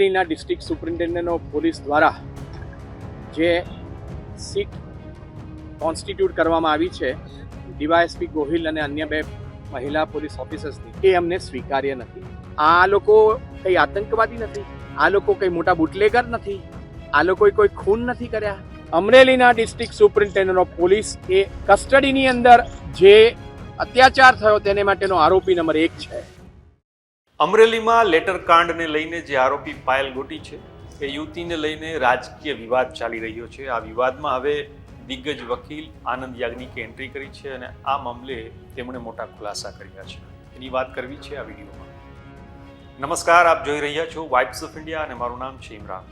અમરેલીના district superintendent of police દ્વારા જે સીટ કોન્સ્ટિટ્યૂટ કરવામાં આવી છે, ડીવાયએસપી ગોહિલ અને અન્ય બે મહિલા પોલીસ ઓફિસર્સની, એ અમને સ્વીકાર્ય નથી. આ લોકો કંઈ આતંકવાદી નથી, આ લોકો કંઈ મોટા બુટલેગર નથી, આ લોકોએ કોઈ ખૂન નથી કર્યા. અમરેલીના ડિસ્ટ્રિક્ટ સુપ્રિન્ટેન્ડન્ટ ઓફ પોલીસ એ કસ્ટડીની અંદર જે અત્યાચાર થયો તેને માટેનો આરોપી નંબર એક છે. અમરેલીમાં લેટર કાંડને લઈને જે આરોપી પાયલ ગોટી છે, એ યુવતીને લઈને રાજકીય વિવાદ ચાલી રહ્યો છે. આ વિવાદમાં હવે દિગ્ગજ વકીલ આનંદ યાજ્ઞિકે એન્ટ્રી કરી છે અને આ મામલે તેમણે મોટા ખુલાસા કર્યા છે. એની વાત કરવી છે આ વિડીયોમાં. નમસ્કાર, આપ જોઈ રહ્યા છો વાઇબ્સ ઓફ ઇન્ડિયા અને મારું નામ છે ઇમરાન.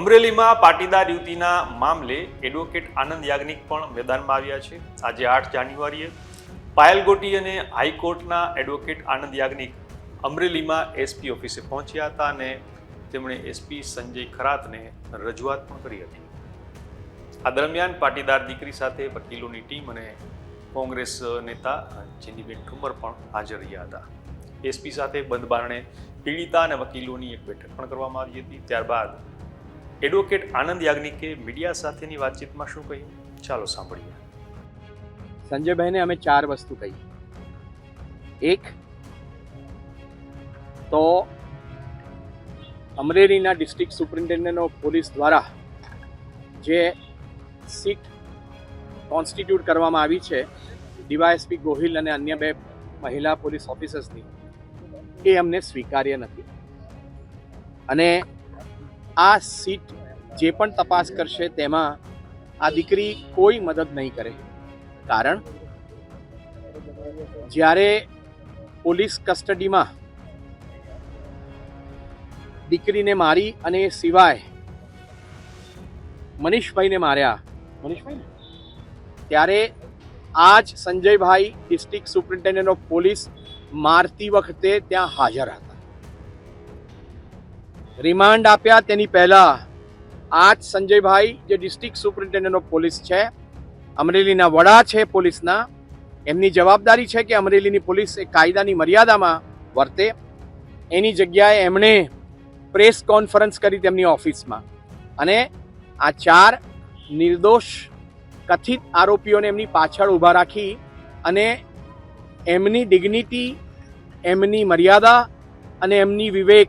અમરેલીમાં પાટીદાર યુવતીના મામલે એડવોકેટ આનંદ યાજ્ઞિક પણ મેદાનમાં આવ્યા છે. આજે આઠ જાન્યુઆરીએ પાયલ ગોટી અને હાઈકોર્ટના એડવોકેટ આનંદ યાજ્ઞિક અમરેલીમાં એસપી ઓફિસે પહોંચ્યા હતા અને તેમણે એસપી સંજય ખરાતને રજૂઆત પણ કરી હતી. આ દરમિયાન પાટીદાર દીકરી સાથે વકીલોની ટીમ અને કોંગ્રેસ નેતા ચિનીબેન ઠુમર પણ હાજર રહ્યા હતા. એસપી સાથે બંધ બારણે પીડિતા અને વકીલોની એક બેઠક પણ કરવામાં આવી હતી. ત્યારબાદ એડવોકેટ આનંદ યાજ્ઞિકે મીડિયા સાથેની વાતચીતમાં શું કહ્યું? ચાલો સાંભળીએ. સંજયભાઈને અમે ચાર વસ્તુ કહી. એક તો અમરેલીના ડિસ્ટ્રિક્ટ સુપ્રિન્ટેન્ડન્ટ પોલીસ દ્વારા જે સીટ કોન્સ્ટિટ્યૂટ કરવામાં આવી છે, ડીવાયએસપી ગોહિલ અને અન્ય બે મહિલા પોલીસ ઓફિસર્સની, એ અમને સ્વીકાર્ય નથી. અને આ સીટ જે પણ તપાસ કરશે તેમાં આ દીકરી કોઈ મદદ નહીં કરે. કારણ જ્યારે પોલીસ કસ્ટડીમાં દીકરીને મારી અને સિવાય મનીષભાઈને માર્યા. મનીષભાઈ? ત્યારે આ જ Sanjaybhai district superintendent of police મારતી વખતે ત્યાં હાજર હતા. રિમાન્ડ આપ્યા તેની પહેલા આ જ સંજયભાઈ જે ડિસ્ટ્રિક્ટ સુપ્રિન્ટેન્ડન્ટ ઓફ પોલીસ છે અમરેલીના વડા છે પોલીસના એમની જવાબદારી છે કે અમરેલીની પોલીસ એ કાયદાની મર્યાદામાં વર્તે. એની જગ્યાએ એમણે પ્રેસ કોન્ફરન્સ કરી તેમની ઓફિસમાં. અને આ ચાર નિર્દોષ, કથિત આરોપીઓને એમની પાછળ ઊભા રાખી અને એમની ડિગ્નિટી એમની મર્યાદા અને એમની વિવેક,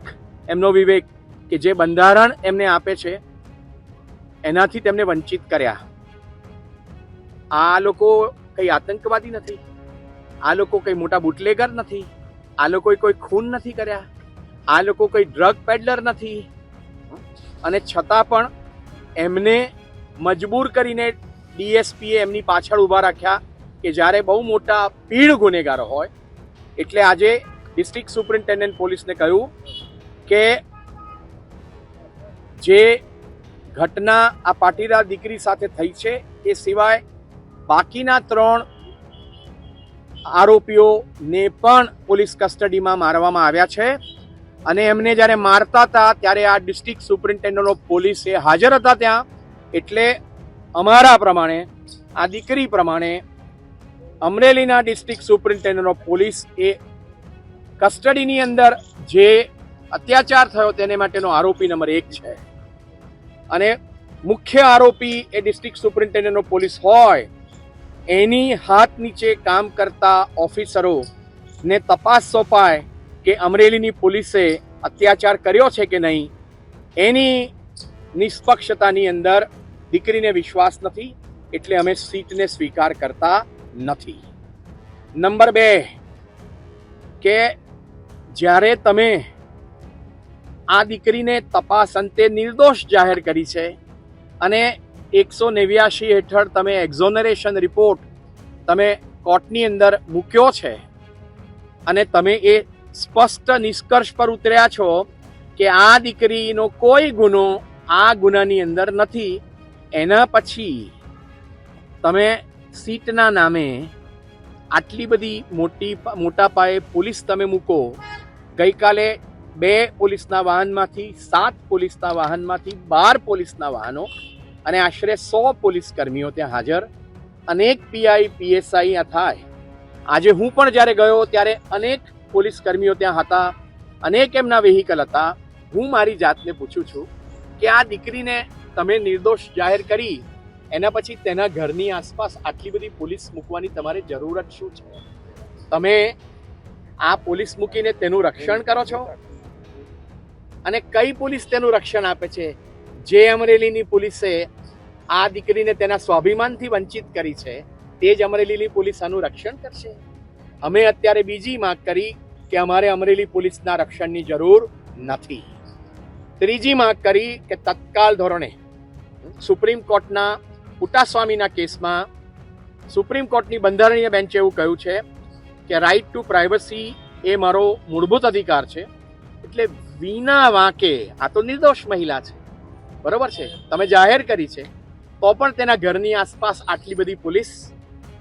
એમનો વિવેક કે જે બંધારણ એમને આપે છે, એનાથી તેમને વંચિત કર્યા. આ લોકો કંઈ આતંકવાદી નથી. આ લોકો કંઈ મોટા બુટલેગર નથી. આ લોકોએ કોઈ ખૂન નથી કર્યા. આ લોકો કોઈ ડ્રગ પેડલર નથી. અને છતાં પણ એમને મજબૂર કરીને ડીએસપીએ એમની પાછળ ઊભા રાખ્યા કે જ્યારે બહુ મોટા પીડ ગુનેગારો હોય, એટલે આજે ડિસ્ટ્રિક્ટ સુપ્રિન્ટેન્ડન્ટ પોલીસને કહ્યું કે જે ઘટના આ પાટીદાર દીકરી સાથે થઈ છે, એ સિવાય બાકીના ત્રણ આરોપીઓને પણ પોલીસ કસ્ટડીમાં મારવામાં આવ્યા છે. અને એમને જ્યારે મારતા હતા, ત્યારે આ ડિસ્ટ્રિક્ટ સુપ્રિન્ટેન્ડન્ટ ઓફ પોલીસ એ હાજર હતા ત્યાં. એટલે અમારા પ્રમાણે, આ દીકરી પ્રમાણે, અમરેલીના ડિસ્ટ્રિક્ટ સુપ્રિન્ટેન્ડન્ટ ઓફ પોલીસ એ કસ્ટડીની અંદર જે અત્યાચાર થયો તેને માટેનો આરોપી નંબર એક છે. અને મુખ્ય આરોપી એ ડિસ્ટ્રિક્ટ સુપ્રિન્ટેન્ડન્ટ ઓફ પોલીસ હોય, એની હાથ નીચે કામ કરતા ઓફિસરો ને તપાસ સોંપાય કે અમરેલીની પોલીસે અત્યાચાર કર્યો છે કે નહીં, એની નિષ્પક્ષતાની અંદર દીકરીને વિશ્વાસ નથી, એટલે અમે સીટને સ્વીકાર કરતા નથી. નંબર બે, કે જ્યારે તમે આ દીકરીને તપાસ અંતે નિર્દોષ જાહેર કરી છે અને એકસો નેવ્યાશી હેઠળ તમે એક્ઝોનરેશન રિપોર્ટ તમે કોર્ટની અંદર મૂક્યો છે અને તમે એ સ્પષ્ટ નિષ્કર્ષ પર ઉતર્યા છો કે આ દીકરીનો કોઈ ગુનો આ ગુનાની અંદર નથી. એના પછી તમે સીટના નામે આટલી બધી મોટી મોટા પાયે પોલીસ તમે મૂકો. ગઈકાલે બે પોલીસના વાહનમાંથી, સાત પોલીસના વાહનમાંથી, બાર પોલીસના વાહનો અને આશરે સો પોલીસ કર્મીઓ ત્યાં હાજર. અનેક પીઆઈ પીએસઆઈ થાય. આજે હું પણ જ્યારે ગયો ત્યારે અનેક પોલીસ કર્મીઓ ત્યાં હતા અનેક એમના વેહિકલ હતા. હું મારી જાતને પૂછું છું કે આ દીકરીને તમે નિર્દોષ જાહેર કરી, એના પછી તેના ઘરની આસપાસ આટલી બધી પોલીસ મૂકવાની તમારે જરૂરત શું છે? તમે આ પોલીસ મૂકીને તેનું રક્ષણ કરો છો? અને કઈ પોલીસ તેનું રક્ષણ આપે છે? જે અમરેલીની પોલીસે આ દીકરીને તેના સ્વાભિમાનથી વંચિત કરી છે, તે જ અમરેલીની પોલીસ આનું રક્ષણ કરશે. અમે અત્યારે બીજી માંગ કરી કે અમારે અમરેલી પોલીસના રક્ષણની જરૂર નથી. ત્રીજી માંગ કરી કે તત્કાલ ધોરણે સુપ્રીમ કોર્ટના પુટાસ્વામીના કેસમાં સુપ્રીમ કોર્ટની બંધારણીય બેન્ચે એવું કહ્યું છે કે રાઇટ ટુ પ્રાઇવસી એ મારો મૂળભૂત અધિકાર છે. એટલે વિના વાંકે, આ તો નિર્દોષ મહિલા છે. બરોબર છે? તમે જાહેર કરી છે, તો પણ તેના ઘરની આસપાસ આટલી બધી પોલીસ,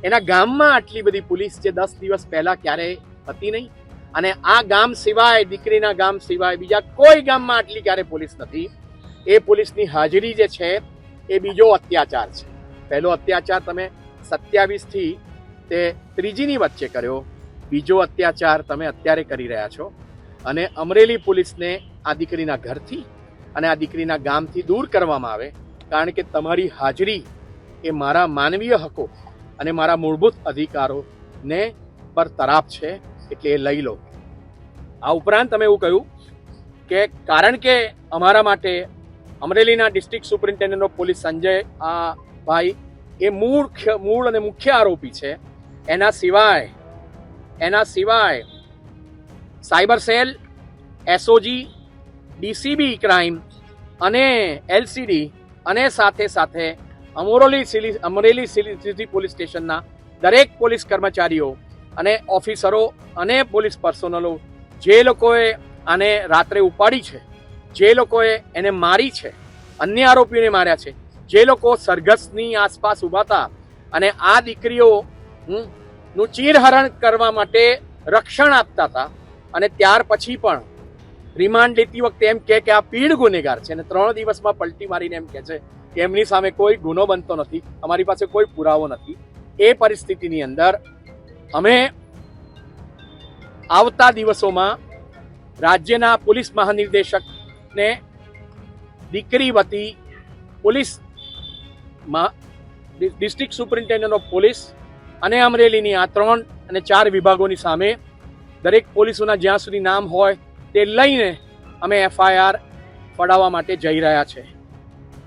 એના ગામમાં આટલી બધી પોલીસ જે દસ દિવસ પહેલાં ક્યારેય હતી નહીં. અને આ ગામ સિવાય, દીકરીના ગામ સિવાય બીજા કોઈ ગામમાં આટલી ક્યારે પોલીસ નથી. એ પોલીસની હાજરી જે છે, એ બીજો અત્યાચાર છે. પહેલો અત્યાચાર તમે સત્યાવીસથી તે ત્રીજીની વચ્ચે કર્યો. બીજો અત્યાચાર તમે અત્યારે કરી રહ્યા છો. અને અમરેલી પોલીસને આ દીકરીના ઘરથી અને આ દીકરીના ગામથી દૂર કરવામાં આવે. કારણ કે તમારી હાજરી એ મારા માનવીય હકો અને મારા મૂળભૂત અધિકારોને પર તરાપ છે. એટલે એ લઈ લો. આ ઉપરાંત તમે એવું કહ્યું કે કારણ કે અમારા માટે અમરેલીના district superintendent of police Sanjay, આ ભાઈ, એ મૂળ મૂળ અને મુખ્ય આરોપી છે. એના સિવાય એના સિવાય cyber cell, SOG, DCB crime અને એલસીડી અને સાથે સાથે અમરોલી અમરેલી સિલી, સિટી પોલીસ સ્ટેશનના દરેક પોલીસ કર્મચારીઓ અને ઓફિસરો અને પોલીસ પર્સનલો જે લોકોએ આને રાત્રે ઉપાડી છે, જે લોકોએ એને મારી છે, અન્ય આરોપીઓને માર્યા છે, જે લોકો સરઘસની આસપાસ ઊભા હતા અને આ દીકરીઓ નું ચીરહરણ કરવા માટે રક્ષણ આપતા હતા અને ત્યાર પછી પણ રિમાન્ડ લેતી વખતે એમ કહે કે આ પીડ ગુનેગાર છે અને ત્રણ દિવસમાં પલટી મારીને એમ કહે છે કે એમની સામે કોઈ ગુનો બનતો નથી, અમારી પાસે કોઈ પુરાવો નથી. એ પરિસ્થિતિની અંદર અમે આવતા દિવસોમાં રાજ્યના પોલીસ મહાનિર્દેશકને દીકરી વતી police district superintendent of police અને અમરેલીની આ ત્રણ અને ચાર વિભાગોની સામે દરેક પોલીસોના જ્યાં સુધી નામ હોય તે લઈને અમે એફઆઈઆર પડાવવા માટે જઈ રહ્યા છે.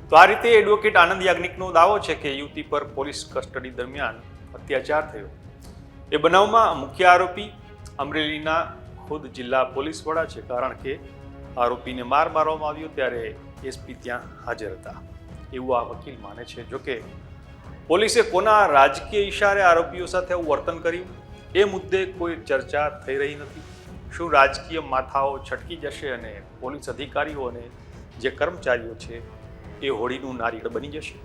તો આ રીતે એડવોકેટ આનંદ યાજ્ઞિકનો દાવો છે કે યુવતી પર પોલીસ કસ્ટડી દરમિયાન અત્યાચાર થયો. એ બનાવમાં મુખ્ય આરોપી અમરેલીના ખુદ જિલ્લા પોલીસ વડા છે. કારણ કે આરોપીને માર મારવામાં આવ્યો ત્યારે એસપી ત્યાં હાજર હતા. એવું આ વકીલ માને છે. જોકે પોલીસે કોના રાજકીય ઈશારે આરોપીઓ સાથે આવું વર્તન કર્યું? એ મુદ્દે કોઈ ચર્ચા થઈ રહી નથી. શું રાજકીય માથાઓ છટકી જશે અને પોલીસ અધિકારીઓ અને જે કર્મચારીઓ છે એ હોળીનું નારિયેળ બની જશે?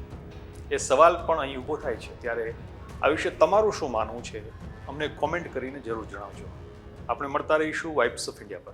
એ સવાલ પણ અહીં ઊભો થાય છે. ત્યારે આ વિશે તમારું શું માનવું છે? અમને કોમેન્ટ કરીને જરૂર જણાવજો. આપણે મળતા રહીશું વાઇબ્સ ઓફ ઇન્ડિયા પર.